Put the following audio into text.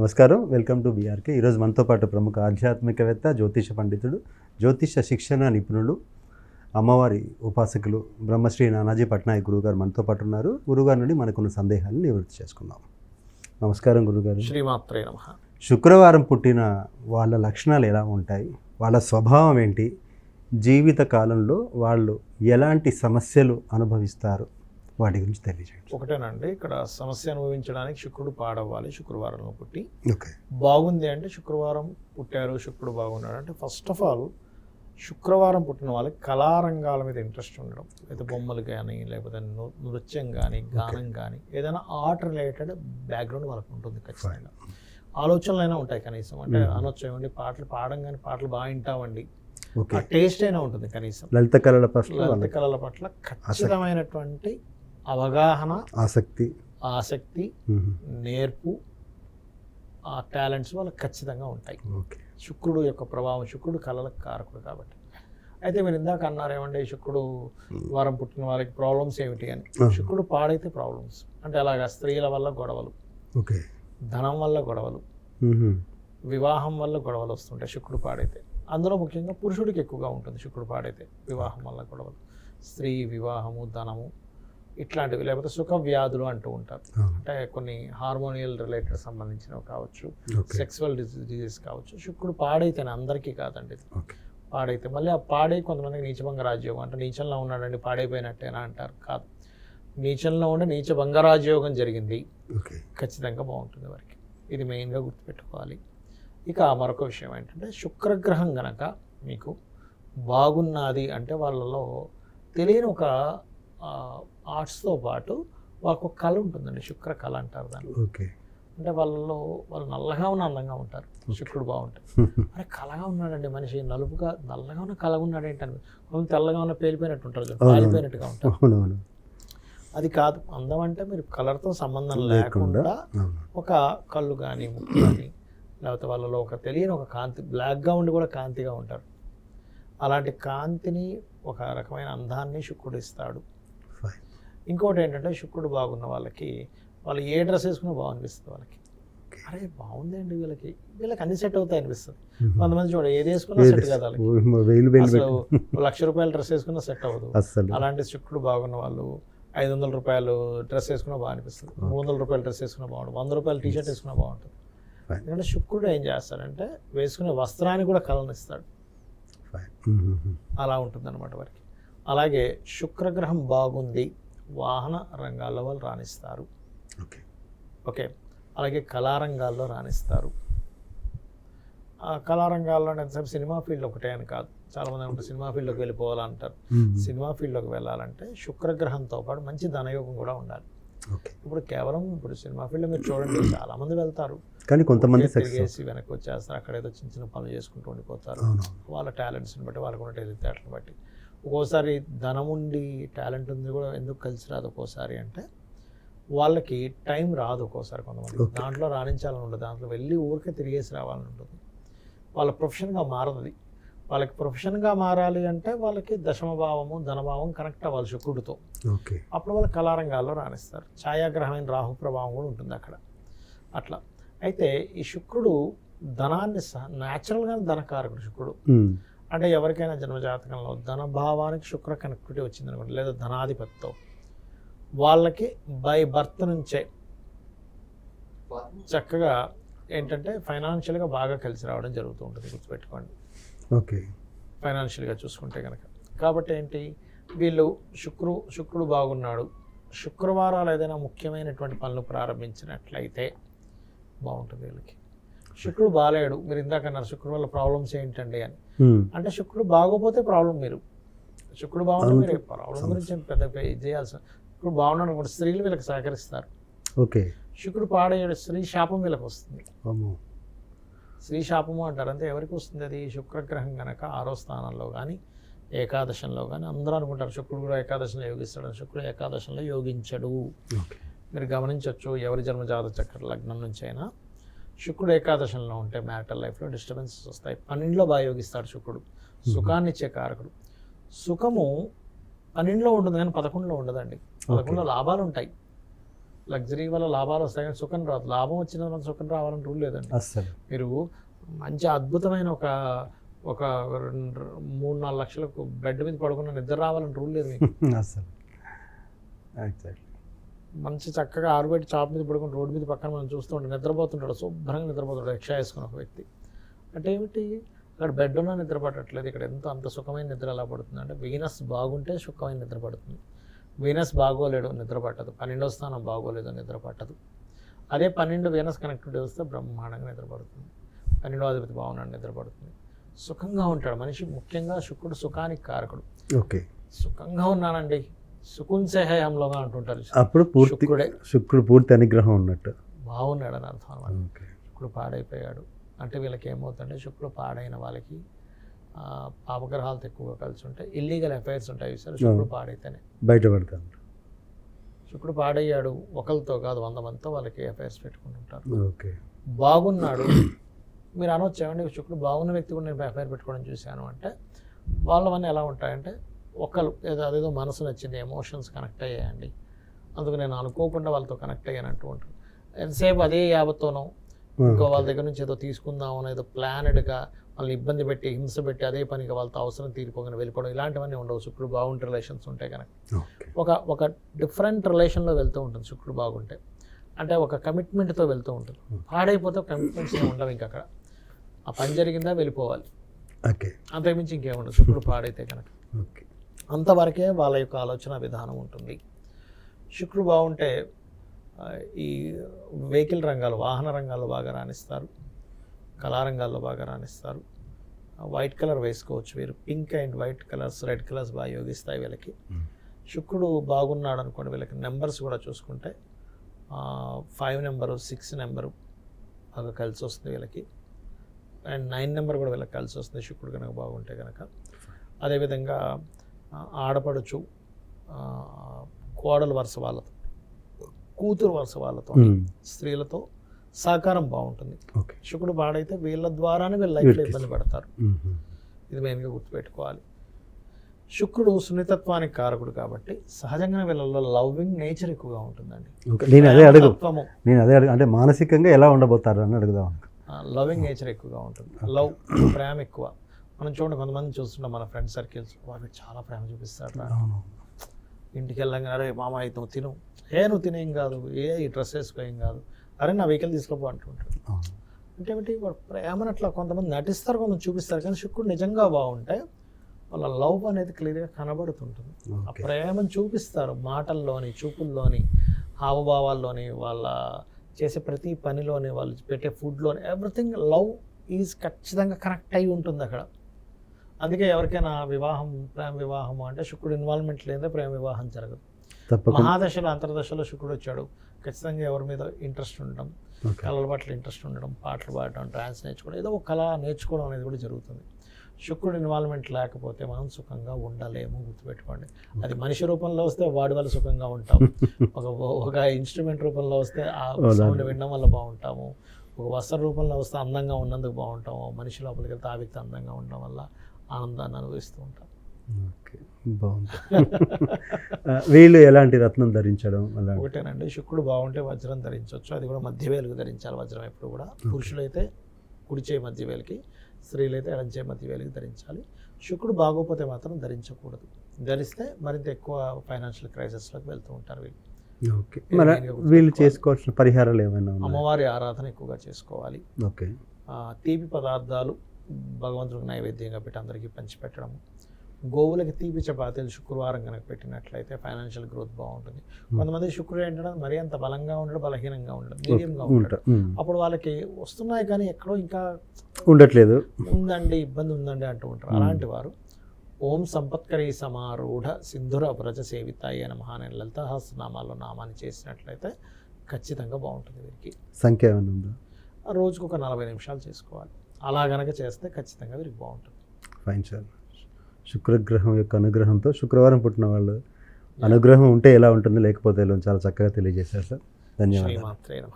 నమస్కారం. Welcome to BRK ఈరోజు మనతో పాటు ప్రముఖ ఆధ్యాత్మికవేత్త జ్యోతిష పండితుడు జ్యోతిష శిక్షణ నిపుణులు అమ్మవారి ఉపాసకులు బ్రహ్మశ్రీ నానాజీ పట్నాయక్ గురుగారు మనతో పాటు ఉన్నారు. గురుగారి నుండి మనకున్న సందేహాలను నివృత్తి చేసుకుందాం. నమస్కారం గురుగారు శ్రీమాత్రే నమ. శుక్రవారం పుట్టిన వాళ్ళ లక్షణాలు ఎలా ఉంటాయి? వాళ్ళ స్వభావం ఏంటి? జీవిత కాలంలో వాళ్ళు ఎలాంటి సమస్యలు అనుభవిస్తారు? వాటి గురించి తెలియజేయండి. ఒకటేనండి ఇక్కడ సమస్య అనుభవించడానికి శుక్రుడు పాడవ్వాలి శుక్రవారంలో పుట్టి. ఓకే. బాగుంది అంటే శుక్రవారం పుట్టారు శుక్రుడు బాగున్నాడు అంటే ఫస్ట్ ఆఫ్ ఆల్ శుక్రవారం పుట్టిన వాళ్ళకి కళారంగాల మీద ఇంట్రెస్ట్ ఉండడం. లేదా బొమ్మలు కానీ లేకపోతే నృత్యం కానీ గానం కానీ ఏదైనా ఆర్ట్ రిలేటెడ్ బ్యాక్గ్రౌండ్ వాళ్ళకి ఉంటుంది ఖచ్చితంగా. ఆలోచనలైనా ఉంటాయి కనీసం. అంటే. అనొచ్చు ఏమండి పాటలు పాడడం కానీ పాటలు బాగా వింటామండి. టేస్ట్ అయినా ఉంటుంది కనీసం. లలిత కళల పట్ల లలిత కళల పట్ల ఖచ్చితమైనటువంటి అవగాహన ఆసక్తి. ఆసక్తి. నేర్పు ఆ టాలెంట్స్ వాళ్ళకి ఖచ్చితంగా ఉంటాయి. ఓకే. శుక్రుడు యొక్క ప్రభావం శుక్రుడు కళలకు కారకుడు కాబట్టి. అయితే మీరు ఇందాక అన్నారు ఏమండి శుక్రుడు వారం పుట్టిన వాళ్ళకి ప్రాబ్లమ్స్ ఏమిటి అని. శుక్రుడు పాడైతే ప్రాబ్లమ్స్ అంటే అలాగా స్త్రీల వల్ల గొడవలు ఓకే. ధనం వల్ల గొడవలు. వివాహం వల్ల గొడవలు వస్తుంటాయి శుక్రుడు పాడైతే. అందులో ముఖ్యంగా పురుషుడికి ఎక్కువగా ఉంటుంది శుక్రుడు పాడైతే వివాహం వల్ల గొడవలు. స్త్రీ వివాహము ధనము ఇట్లాంటివి లేకపోతే సుఖ వ్యాధులు అంటూ ఉంటారు. అంటే కొన్ని హార్మోనియల్ రిలేటెడ్ సంబంధించినవి కావచ్చు సెక్సువల్ డిజీజెస్ కావచ్చు. శుక్రుడు పాడైతేనే అందరికీ కాదండి పాడైతే మళ్ళీ ఆ పాడై కొంతమందికి నీచభంగ రాజ్యోగం అంటే నీచంలో ఉన్నాడండి పాడైపోయినట్టేనా అంటారు. కాదు. నీచంలో ఉండే నీచ భంగరాజయోగం జరిగింది. ఖచ్చితంగా బాగుంటుంది వారికి. ఇది మెయిన్గా గుర్తుపెట్టుకోవాలి. ఇక మరొక విషయం ఏంటంటే శుక్రగ్రహం గనక మీకు బాగున్నది అంటే వాళ్ళలో తెలియని ఒక ఆర్ట్స్తో పాటు వాళ్ళకు ఒక కళ ఉంటుందండి శుక్ర కళ అంటారు దాన్ని. ఓకే. అంటే వాళ్ళలో వాళ్ళు నల్లగా ఉన్న అందంగా ఉంటారు శుక్రుడు బాగుంటాయి అరే కలగా ఉన్నాడండి మనిషి నలుపుగా నల్లగా ఉన్న కలగా ఉన్నాడు ఏంటని కొంచెం తెల్లగా ఉన్న పేలిపోయినట్టు ఉంటారు. పాలిపోయినట్టుగా ఉంటారు. అది కాదు అందం అంటే మీరు కలర్తో సంబంధం లేకుండా ఒక కళ్ళు కానీ ముక్కు కానీ లేకపోతే వాళ్ళలో ఒక తెలియని ఒక కాంతి బ్లాక్గా ఉండి కూడా కాంతిగా ఉంటారు. అలాంటి కాంతిని ఒక రకమైన అందాన్ని శుక్రుడు ఇస్తాడు. ఫైన్. ఇంకోటి ఏంటంటే శుక్రుడు బాగున్న వాళ్ళకి వాళ్ళు ఏ డ్రెస్ వేసుకున్నా బాగా అనిపిస్తుంది వాళ్ళకి. అరే బాగుందండి వీళ్ళకి. వీళ్ళకి అన్ని సెట్ అవుతాయి అనిపిస్తుంది. కొంతమంది చూడ ఏది వేసుకున్నా సెట్ కాదు వాళ్ళకి. అసలు లక్ష రూపాయల డ్రెస్ వేసుకున్నా సెట్ అవ్వదు. అలాంటి శుక్రుడు బాగున్న వాళ్ళు ఐదు వందల రూపాయలు డ్రెస్ వేసుకున్నా బాగా అనిపిస్తుంది మూడు వందల రూపాయల డ్రెస్ వేసుకున్నా బాగుంటుంది. వంద రూపాయల టీ షర్ట్ వేసుకున్నా బాగుంటుంది. ఎందుకంటే శుక్రుడు ఏం చేస్తాడంటే వేసుకునే వస్త్రాన్ని కూడా కలనిస్తాడు. అలా ఉంటుంది అనమాట వారికి. అలాగే శుక్రగ్రహం బాగుంది. వాహన రంగాల్లో వాళ్ళు రాణిస్తారు. ఓకే. ఓకే. అలాగే కళారంగాల్లో రాణిస్తారు. ఆ కళారంగాల్లో ఎంతసేపు సినిమా ఫీల్డ్ ఒకటే అని కాదు. చాలామంది ఉంటారు సినిమా ఫీల్డ్లోకి వెళ్ళిపోవాలంటారు. సినిమా ఫీల్డ్లోకి వెళ్ళాలంటే శుక్రగ్రహంతో పాటు మంచి ధనయోగం కూడా ఉండాలి. ఓకే. ఇప్పుడు కేవలం ఇప్పుడు సినిమా ఫీల్డ్లో మీరు చూడండి చాలా మంది వెళ్తారు. కానీ కొంతమంది తిరిగేసి వెనక్కి వచ్చేస్తారు అక్కడ ఏదో చిన్న చిన్న పనులు చేసుకుంటూ ఉండిపోతారు. వాళ్ళ టాలెంట్స్ని బట్టి వాళ్ళకు ఉన్న తెలివితేటలను బట్టి. ఒక్కోసారి ధనం ఉండి టాలెంట్ ఉంది కూడా ఎందుకు కలిసి రాదు ఒక్కోసారి అంటే వాళ్ళకి టైం రాదు ఒక్కోసారి కొంతమంది. దాంట్లో రాణించాలని ఉండదు. దాంట్లో వెళ్ళి ఊరికే తిరిగేసి రావాలని ఉంటుంది. వాళ్ళ ప్రొఫెషన్గా మారదు వాళ్ళకి ప్రొఫెషన్గా మారాలి అంటే వాళ్ళకి దశమభావము ధనభావం కనెక్ట్ అవ్వాలి శుక్రుడితో. ఓకే. అప్పుడు వాళ్ళు కళారంగాల్లో రాణిస్తారు. ఛాయాగ్రహమైన రాహు ప్రభావం కూడా ఉంటుంది అక్కడ. అట్లా. అయితే ఈ శుక్రుడు ధనాన్ని న్యాచురల్గా ధనకారకుడు శుక్రుడు. అంటే ఎవరికైనా జన్మజాతకంలో ధన భావానికి శుక్ర కనెక్టివిటీ వచ్చింది అనుకోండి లేదా ధనాధిపతితో వాళ్ళకి బై బర్త్ నుంచే చక్కగా ఏంటంటే ఫైనాన్షియల్గా బాగా కలిసి రావడం జరుగుతూ ఉంటుంది గుర్తుపెట్టుకోండి. ఓకే. ఫైనాన్షియల్గా చూసుకుంటే కనుక కాబట్టి ఏంటి? వీళ్ళు శుక్రు శుక్రుడు బాగున్నాడు. శుక్రవారాలు ఏదైనా ముఖ్యమైనటువంటి పనులు ప్రారంభించినట్లయితే బాగుంటుంది వీళ్ళకి. శుక్రుడు బాగాలేడు మీరు ఇందాక అన్నారు శుక్రుడు వల్ల ప్రాబ్లమ్స్ ఏంటండి అని. అంటే శుక్రుడు బాగోపోతే ప్రాబ్లం మీరు. శుక్రుడు బాగుంటే. మీరు ప్రాబ్లం గురించి పెద్ద చేయాల్సిన శుక్రుడు బాగున్నాడు అనుకోండి స్త్రీలు వీళ్ళకి సహకరిస్తారు. ఓకే. శుక్రుడు పాడేయడు స్త్రీ శాపం వీళ్ళకి వస్తుంది. స్త్రీ శాపము అంటారు. అంటే ఎవరికి వస్తుంది అది? శుక్రగ్రహం కనుక ఆరో స్థానంలో కానీ ఏకాదశంలో కానీ అందరూ అనుకుంటారు శుక్రుడు కూడా ఏకాదశంలో యోగిస్తాడు శుక్రుడు ఏకాదశంలో యోగించడు. మీరు గమనించవచ్చు ఎవరి జన్మ జాతక చక్ర లగ్నం నుంచి అయినా శుక్రుడు ఏకాదశంలో ఉంటే మ్యారిటల్ లైఫ్లో డిస్టర్బెన్సెస్ వస్తాయి. పన్నెండులో బాగా యోగిస్తాడు శుక్రుడు. సుఖాన్ని ఇచ్చే కారకుడు సుఖము పన్నెండులో ఉంటుంది కానీ పదకొండులో ఉండదండి. పదకొండులో లాభాలు ఉంటాయి లగ్జరీ వల్ల లాభాలు వస్తాయి కానీ సుఖం రాదు. లాభం వచ్చిన మనం సుఖం రావాలని రూల్ లేదండి. మీరు మంచి అద్భుతమైన ఒక ఒక రెండు మూడు నాలుగు లక్షలకు బెడ్ మీద పడుకున్న నిద్ర రావాలని రూల్ లేదు మీకు. మంచి చక్కగా ఆరుబయట చాప్ మీద పడుకుని రోడ్డు మీద పక్కన మనం చూస్తూ ఉంటాం నిద్రపోతుంటాడు శుభ్రంగా నిద్రపోతుంటాడు రిక్షా వేసుకుని ఒక వ్యక్తి. అంటే ఏమిటి? అక్కడ బెడ్ ఉన్నా నిద్ర పట్టట్లేదు ఇక్కడ ఎంత అంత సుఖమైన నిద్ర ఎలా పడుతుంది అంటే వీనస్ బాగుంటే సుఖమైన నిద్ర పడుతుంది. వీనస్ బాగోలేడు నిద్ర పట్టదు. పన్నెండో స్థానం బాగోలేదు నిద్ర పట్టదు. అదే పన్నెండు వీనస్ కనెక్టివిటీ వస్తే బ్రహ్మాండంగా నిద్ర పడుతుంది. పన్నెండో అధిపతి బాగున్నాడు నిద్ర పడుతుంది. సుఖంగా ఉంటాడు. మనిషి ముఖ్యంగా శుక్రుడు సుఖానికి కారకుడు. ఓకే. సుఖంగా ఉన్నానండి. సుకున్ సేహయంలోగా అంటుంటారు. అప్పుడు పూర్తి శుక్రుడే. పూర్తి అనుగ్రహం ఉన్నట్టు. బాగున్నాడు అని అర్థం అనమాట. శుక్రుడు పాడైపోయాడు. అంటే వీళ్ళకి ఏమవుతుందంటే శుక్రుడు పాడైన వాళ్ళకి పాపగ్రహాలతో ఎక్కువగా కలిసి ఉంటాయి ఇల్లీగల్ అఫైర్స్ ఉంటాయి సరే శుక్రుడు పాడైతేనే. బయటపడతాను శుక్రుడు పాడయ్యాడు. ఒకరితో కాదు వంద మందితో వాళ్ళకి అఫైర్స్ పెట్టుకుంటుంటారు ఓకే. బాగున్నాడు. మీరు అనొచ్చు? ఏమండి శుక్రుడు బాగున్న వ్యక్తి కూడా నేను అఫైర్ పెట్టుకోవడం చూశాను అంటే వాళ్ళవన్నీ ఎలా ఉంటాయంటే ఒకరు ఏదో అదేదో మనసు నచ్చింది ఎమోషన్స్ కనెక్ట్ అయ్యాయండి. అందుకు నేను అనుకోకుండా వాళ్ళతో కనెక్ట్ అయ్యాను అంటూ ఉంటాను ఎంతసేపు అదే యావత్తోనో ఇంకో వాళ్ళ దగ్గర నుంచి ఏదో తీసుకుందాం ఏదో ప్లానెడ్గా వాళ్ళని ఇబ్బంది పెట్టి హింస పెట్టి అదే పనిగా వాళ్ళతో అవసరం తీరిపోగానే వెళ్ళిపోవడం ఇలాంటివన్నీ ఉండవు. శుక్రుడు బాగుంటే రిలేషన్స్ ఉంటాయి కనుక. ఒక ఒక డిఫరెంట్ రిలేషన్లో వెళ్తూ ఉంటుంది శుక్రుడు బాగుంటే. అంటే ఒక కమిట్మెంట్తో వెళ్తూ ఉంటుంది. పాడైపోతే కమిట్మెంట్స్ ఉండవు ఇంకా అక్కడ. ఆ పని జరిగిందా వెళ్ళిపోవాలి. ఓకే. అంతకుమించి ఇంకేముండదు శుక్రుడు పాడైతే కనుక. ఓకే. అంతవరకే వాళ్ళ యొక్క ఆలోచన విధానం ఉంటుంది. శుక్రుడు బాగుంటే ఈ వెహికల్ రంగాలు వాహన రంగాల్లో బాగా రాణిస్తారు. కళారంగాల్లో బాగా రాణిస్తారు. వైట్ కలర్ వేసుకోవచ్చు వీరు pink and white colours red colours బాగా యోగిస్తాయి వీళ్ళకి. శుక్రుడు బాగున్నాడు అనుకోండి వీళ్ళకి నెంబర్స్ కూడా చూసుకుంటే ఫైవ్ నెంబరు సిక్స్ నెంబరు బాగా కలిసి వస్తుంది వీళ్ళకి. అండ్ నైన్ నెంబర్ కూడా వీళ్ళకి కలిసి వస్తుంది. శుక్రుడు కనుక బాగుంటే కనుక. అదేవిధంగా ఆడపడుచు కోడలు వరుస వాళ్ళతో కూతురు వరుస వాళ్ళతో స్త్రీలతో సహకారం బాగుంటుంది. ఓకే. శుక్రుడు పాడైతే వీళ్ళ ద్వారానే వీళ్ళ లైఫ్లో ఇబ్బంది పడతారు. ఇది మెయిన్గా గుర్తుపెట్టుకోవాలి. శుక్రుడు సున్నితత్వానికి కారకుడు కాబట్టి సహజంగా వీళ్ళలో లవ్వింగ్ నేచర్ ఎక్కువగా ఉంటుందండి. ఓకే. నేను అదే అడుగు. నేను అదే అడుగు. అంటే మానసికంగా ఎలా ఉండబోతారు అని అడుగుదాం. లవింగ్ నేచర్ ఎక్కువగా ఉంటుంది. లవ్ ప్రేమ ఎక్కువ. మనం చూడండి కొంతమంది చూస్తుంటాం మన ఫ్రెండ్ సర్కిల్స్ వాళ్ళు చాలా ప్రేమ చూపిస్తారు ఇంటికి వెళ్ళంగా అరే మామ అయితే తిను. ఏ నువ్వు తినేం కాదు. ఏ ఈ డ్రెస్ వేసుకో ఏం కాదు. అరే నా వెహికల్ తీసుకోపో అంటుంటాడు. అంటే ఏమిటి? వాడు ప్రేమను అట్లా కొంతమంది నటిస్తారు కొంతమంది చూపిస్తారు కానీ శుక్రుడు నిజంగా బాగుంటే వాళ్ళ లవ్ అనేది క్లియర్గా కనబడుతుంటుంది. ఆ ప్రేమను చూపిస్తారు మాటల్లోని చూపుల్లోని హావభావాల్లోని వాళ్ళ చేసే ప్రతి పనిలోని వాళ్ళు పెట్టే ఫుడ్లోని ఎవ్రీథింగ్ లవ్ ఈజ్ ఖచ్చితంగా కనెక్ట్ అయి ఉంటుంది అక్కడ. అందుకే ఎవరికైనా వివాహం ప్రేమ వివాహం అంటే శుక్రుడు ఇన్వాల్వ్మెంట్ లేదే ప్రేమ వివాహం జరగదు. మహాదశలో అంతర్దశలో శుక్రుడు వచ్చాడు. ఖచ్చితంగా ఎవరి మీద ఇంట్రెస్ట్ ఉండడం కళల పట్ల ఇంట్రెస్ట్ ఉండడం పాటలు పాడడం డాన్స్ నేర్చుకోవడం ఏదో ఒక కళ నేర్చుకోవడం అనేది కూడా జరుగుతుంది. శుక్రుడు ఇన్వాల్వ్మెంట్ లేకపోతే మనం సుఖంగా ఉండలేము గుర్తుపెట్టుకోండి. అది మనిషి రూపంలో వస్తే వాడి వల్ల సుఖంగా ఉంటాం. ఒక ఒక ఇన్స్ట్రుమెంట్ రూపంలో వస్తే ఆ సౌండ్ వినడం వల్ల బాగుంటాము. ఒక వస్త్ర రూపంలో వస్తే అందంగా ఉన్నందుకు బాగుంటాము. మనిషి లోపలికి వెళ్తే ఆ వ్యక్తి అందంగా ఉండడం వల్ల ఆనందాన్ని అనుభవిస్తూ ఉంటాం. ఓకే బాగుంది. వీళ్ళు ఎలాంటి రత్నం ధరించడం అలాంటి? ఒకటేనండి శుక్రుడు బాగుంటే వజ్రం ధరించవచ్చు అది కూడా మధ్య వేలుకు ధరించాలి వజ్రం ఎప్పుడు కూడా. పురుషులైతే కుడి చేయి మధ్య వేలికి స్త్రీలైతే ఎడం చేయి మధ్య వేలికి ధరించాలి. శుక్రుడు బాగోపోతే మాత్రం ధరించకూడదు. ధరిస్తే మరింత ఎక్కువ ఫైనాన్షియల్ క్రైసిస్లోకి వెళ్తూ ఉంటారు వీళ్ళు. ఓకే మరి. వీళ్ళు చేసుకోవాల్సిన పరిహారాలు ఏమైనా అమ్మవారి ఆరాధన ఎక్కువగా చేసుకోవాలి. ఓకే. తీపి పదార్థాలు భగవంతుడికి నైవేద్యంగా పెట్టి అందరికీ పంచిపెట్టడం గోవులకి తీపి చపాతీలు శుక్రవారం కనుక పెట్టినట్లయితే ఫైనాన్షియల్ గ్రోత్ బాగుంటుంది. కొంతమంది శుక్రుడు ఏంటంటే మరీ అంత బలంగా ఉండడు బలహీనంగా ఉండడు మీడియంగా ఉంటాడు. అప్పుడు వాళ్ళకి వస్తున్నాయి కానీ ఎక్కడో ఇంకా ఉండట్లేదు. ఉందండి ఇబ్బంది ఉందండి అంటూ ఉంటారు. అలాంటి వారు ఓం సంపత్కరీ సమారూఢ సింధుర వ్రజ సేవితాయి అనే మహాన లలిత సహస్రనామాల్లో నామాన్ని చేసినట్లయితే ఖచ్చితంగా బాగుంటుంది వీరికి. సంఖ్య రోజుకు ఒక నలభై నిమిషాలు చేసుకోవాలి. అలా గనక చేస్తే ఖచ్చితంగా వీరికి బాగుంటుంది. ఫైన్ సార్ శుక్రగ్రహం యొక్క అనుగ్రహంతో శుక్రవారం పుట్టిన వాళ్ళు అనుగ్రహం ఉంటే ఎలా ఉంటుంది లేకపోతే చాలా చక్కగా తెలియజేశారు సార్ ధన్యవాదాలు.